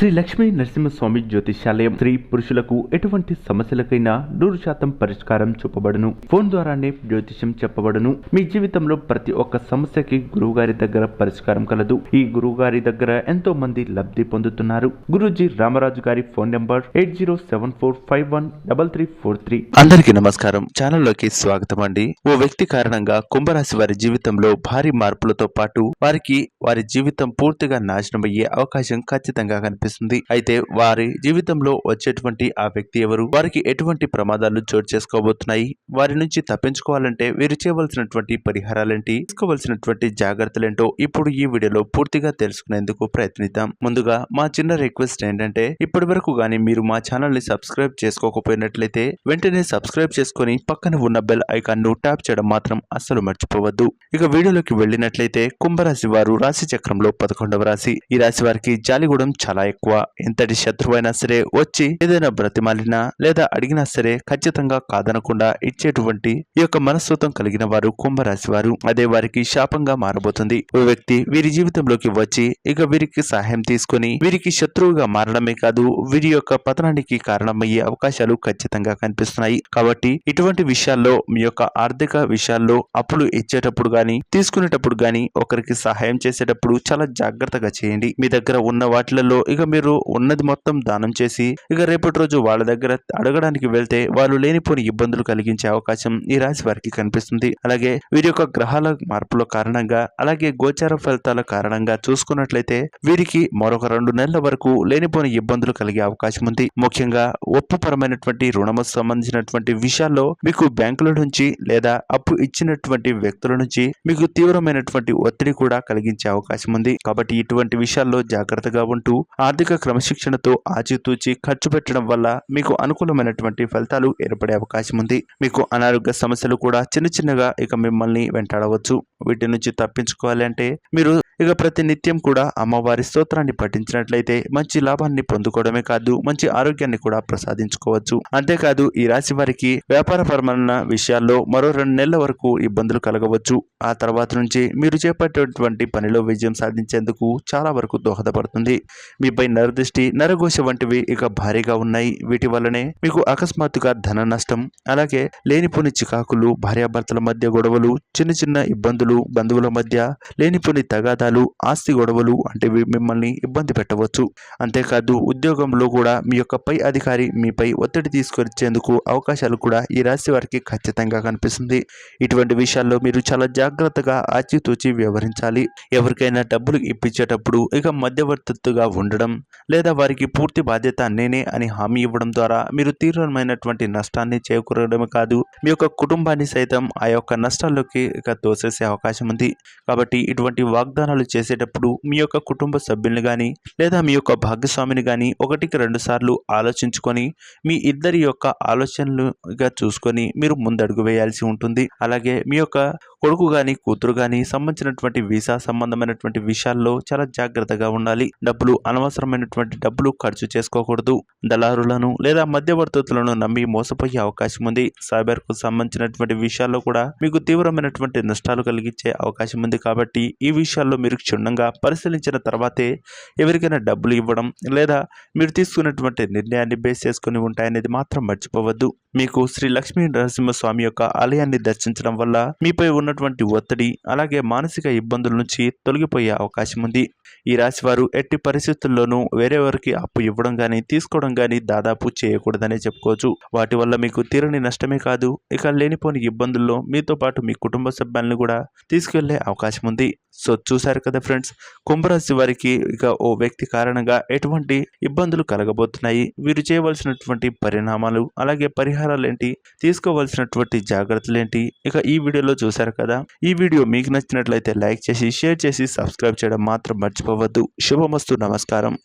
శ్రీ లక్ష్మీ నరసింహస్వామి జ్యోతిషాలయం స్త్రీ పురుషులకు ఎటువంటి సమస్యలకైనా నూరు శాతం పరిష్కారం చూపబడును. ఫోన్ ద్వారానే జ్యోతిష్యం చెప్పబడును. మీ జీవితంలో ప్రతి ఒక్క సమస్యకి గురువుగారి దగ్గర పరిష్కారం కలదు. ఈ గురువుగారి దగ్గర ఎంతో మంది లబ్ధి పొందుతున్నారు. గురుజీ రామరాజు గారి phone number eight zero seven four five one double three four three. అందరికీ నమస్కారం. ఛానల్లోకి స్వాగతం అండి. ఓ వ్యక్తి కారణంగా కుంభరాశి వారి జీవితంలో భారీ మార్పులతో పాటు వారికి వారి జీవితం పూర్తిగా నాశనమయ్యే అవకాశం ఖచ్చితంగా కనిపిస్తుంది. అయితే వారి జీవితంలో వచ్చేటువంటి ఆ వ్యక్తి ఎవరు? వారికి ఎటువంటి ప్రమాదాలు చోటు చేసుకోబోతున్నాయి? వారి నుంచి తప్పించుకోవాలంటే వీరు చేయవలసినటువంటి పరిహారాలేంటి? తీసుకోవలసినటువంటి జాగ్రత్తలేంటో ఇప్పుడు ఈ వీడియోలో పూర్తిగా తెలుసుకునేందుకు ప్రయత్నిద్దాం. ముందుగా మా చిన్న రిక్వెస్ట్ ఏంటంటే ఇప్పటి వరకు గానీ మీరు మా ఛానల్ని సబ్స్క్రైబ్ చేసుకోకపోయినట్లయితే వెంటనే సబ్స్క్రైబ్ చేసుకొని పక్కన ఉన్న బెల్ ఐకాన్ను ట్యాప్ చేయడం మాత్రం అస్సలు మర్చిపోవద్దు. ఇక వీడియోలోకి వెళ్ళినట్లయితే కుంభరాశి వారు రాశి చక్రంలో పదకొండవ రాశి. ఈ రాశి వారికి జాలిగూడం చాలా ఎక్కువ ఎంతటి శత్రువైనా సరే వచ్చి ఏదైనా బ్రతిమాలినా లేదా అడిగినా సరే ఖచ్చితంగా కాదనకుండా ఇచ్చేటువంటి ఈ యొక్క మనస్తత్వం కలిగిన వారు కుంభరాశి వారు. అదే వారికి శాపంగా మారబోతుంది. ఓ వ్యక్తి వీరి జీవితంలోకి వచ్చి ఇక వీరికి సహాయం తీసుకొని వీరికి శత్రువుగా మారడమే కాదు వీరి యొక్క పతనానికి కారణమయ్యే అవకాశాలు ఖచ్చితంగా కనిపిస్తున్నాయి. కాబట్టి ఇటువంటి విషయాల్లో మీ యొక్క ఆర్థిక విషయాల్లో అప్పులు ఇచ్చేటప్పుడు గాని తీసుకునేటప్పుడు గాని ఒకరికి సహాయం చేసేటప్పుడు చాలా జాగ్రత్తగా చేయండి. మీ దగ్గర ఉన్న వాటిలలో ఇక మీరు ఉన్నది మొత్తం దానం చేసి ఇక రేపటి రోజు వాళ్ళ దగ్గర అడగడానికి వెళ్తే వాళ్ళు లేనిపోని ఇబ్బందులు కలిగించే అవకాశం ఈ రాశి వారికి కనిపిస్తుంది. అలాగే వీరి యొక్క గ్రహాల మార్పుల కారణంగా అలాగే గోచార ఫలితాల కారణంగా చూసుకున్నట్లయితే వీరికి మరొక రెండు నెలల వరకు లేనిపోని ఇబ్బందులు కలిగే అవకాశం ఉంది. ముఖ్యంగా ఒప్పుపరమైనటువంటి రుణము సంబంధించినటువంటి విషయాల్లో మీకు బ్యాంకుల నుంచి లేదా అప్పు ఇచ్చినటువంటి వ్యక్తుల నుంచి మీకు తీవ్రమైనటువంటి ఒత్తిడి కూడా కలిగించే అవకాశం ఉంది. కాబట్టి ఇటువంటి విషయాల్లో జాగ్రత్తగా ఉంటూ ఆర్థిక ఆర్థిక క్రమశిక్షణతో ఆచితూచి ఖర్చు పెట్టడం వల్ల మీకు అనుకూలమైనటువంటి ఫలితాలు ఏర్పడే అవకాశం ఉంది. మీకు అనారోగ్య సమస్యలు కూడా చిన్న చిన్నగా ఇక మిమ్మల్ని వెంటాడవచ్చు. వీటి నుంచి తప్పించుకోవాలి అంటే మీరు ఇక ప్రతి నిత్యం కూడా అమ్మవారి స్తోత్రాన్ని పఠించినట్లయితే మంచి లాభాన్ని పొందుకోవడమే కాదు మంచి ఆరోగ్యాన్ని కూడా ప్రసాదించుకోవచ్చు. అంతేకాదు ఈ రాశి వారికి వ్యాపారపరమైన విషయాల్లో మరో రెండు నెలల వరకు ఇబ్బందులు కలగవచ్చు. ఆ తర్వాత నుంచి మీరు చేపట్టేటువంటి పనిలో విజయం సాధించేందుకు చాలా వరకు దోహదపడుతుంది. మీపై నరదృష్టి నరఘోష వంటివి ఇక భారీగా ఉన్నాయి. వీటి వల్లనే మీకు అకస్మాత్తుగా ధన నష్టం అలాగే లేనిపోని చికాకులు భార్యాభర్తల మధ్య గొడవలు చిన్న చిన్న ఇబ్బందులు బంధువుల మధ్య లేనిపోని తగాదాలు ఆస్తి గొడవలు వంటివి మిమ్మల్ని ఇబ్బంది పెట్టవచ్చు. అంతేకాదు ఉద్యోగంలో కూడా మీ యొక్క పై అధికారి మీపై ఒత్తిడి తీసుకొచ్చేందుకు అవకాశాలు కూడా ఈ రాశి వారికి ఖచ్చితంగా కనిపిస్తుంది. ఇటువంటి విషయాల్లో మీరు చాలా జాగ్రత్తగా ఆచితూచి వ్యవహరించాలి. ఎవరికైనా డబ్బులు ఇప్పించేటప్పుడు ఇక మధ్యవర్తిత్తుగా ఉండడం లేదా వారికి పూర్తి బాధ్యత నేనే అని హామీ ఇవ్వడం ద్వారా మీరు తీవ్రమైనటువంటి నష్టాన్ని చేకూరడమే కాదు. మీ యొక్క కుటుంబాన్ని సైతం ఆ యొక్క నష్టాల్లోకి ఇక తోసేసే అవకాశం ఉంది. కాబట్టి ఇటువంటి వాగ్దానాలు చేసేటప్పుడు మీ యొక్క కుటుంబ సభ్యుల్ని కానీ లేదా మీ యొక్క భాగస్వామిని కానీ ఒకటికి రెండు సార్లు ఆలోచించుకొని మీ ఇద్దరి యొక్క ఆలోచనలుగా చూసుకొని మీరు ముందడుగు వేయాల్సి ఉంటుంది. అలాగే మీ యొక్క కొడుకు కానీ కూతురు కానీ సంబంధించినటువంటి వీసా సంబంధమైనటువంటి విషయాల్లో చాలా జాగ్రత్తగా ఉండాలి. డబ్బులు అనవసరమైనటువంటి డబ్బులు ఖర్చు చేసుకోకూడదు. దళారులను లేదా మధ్యవర్తులను నమ్మి మోసపోయే అవకాశం ఉంది. సైబర్కు సంబంధించినటువంటి విషయాల్లో కూడా మీకు తీవ్రమైనటువంటి నష్టాలు కలిగించే అవకాశం ఉంది కాబట్టి ఈ విషయాల్లో మీరు క్షుణ్ణంగా పరిశీలించిన తర్వాతే ఎవరికైనా డబ్బులు ఇవ్వడం లేదా మీరు తీసుకున్నటువంటి నిర్ణయాన్ని బేస్ చేసుకుని ఉంటాయనేది మాత్రం మర్చిపోవద్దు. మీకు శ్రీ లక్ష్మీ నరసింహస్వామి యొక్క ఆలయాన్ని దర్శించడం వల్ల మీపై ఉన్నటువంటి ఒత్తిడి అలాగే మానసిక ఇబ్బందుల నుంచి తొలగిపోయే అవకాశం ఉంది. ఈ రాశి వారు ఎట్టి పరిస్థితుల్లోనూ వేరేవారికి అప్పు ఇవ్వడం కానీ తీసుకోవడం కానీ దాదాపు చేయకూడదనే చెప్పుకోవచ్చు. వాటి వల్ల మీకు తీరని నష్టమే కాదు. ఇక లేనిపోని ఇబ్బందుల్లో మీతో పాటు మీ కుటుంబ సభ్యులను కూడా తీసుకెళ్ళే అవకాశం ఉంది. సో చూశారు కదా ఫ్రెండ్స్ కుంభరాశి వారికి ఇక ఓ వ్యక్తి కారణంగా ఎటువంటి ఇబ్బందులు కలగబోతున్నాయి. వీరు చేయవలసినటువంటి పరిణామాలు అలాగే పరిహారం పరిహారాలు ఏంటి తీసుకోవాల్సినటువంటి జాగ్రత్తలు ఏంటి ఇక ఈ వీడియోలో చూశారు కదా? ఈ వీడియో మీకు నచ్చినట్లయితే లైక్ చేసి షేర్ చేసి సబ్స్క్రైబ్ చేయడం మాత్రం మర్చిపోవద్దు. శుభమస్తు నమస్కారం.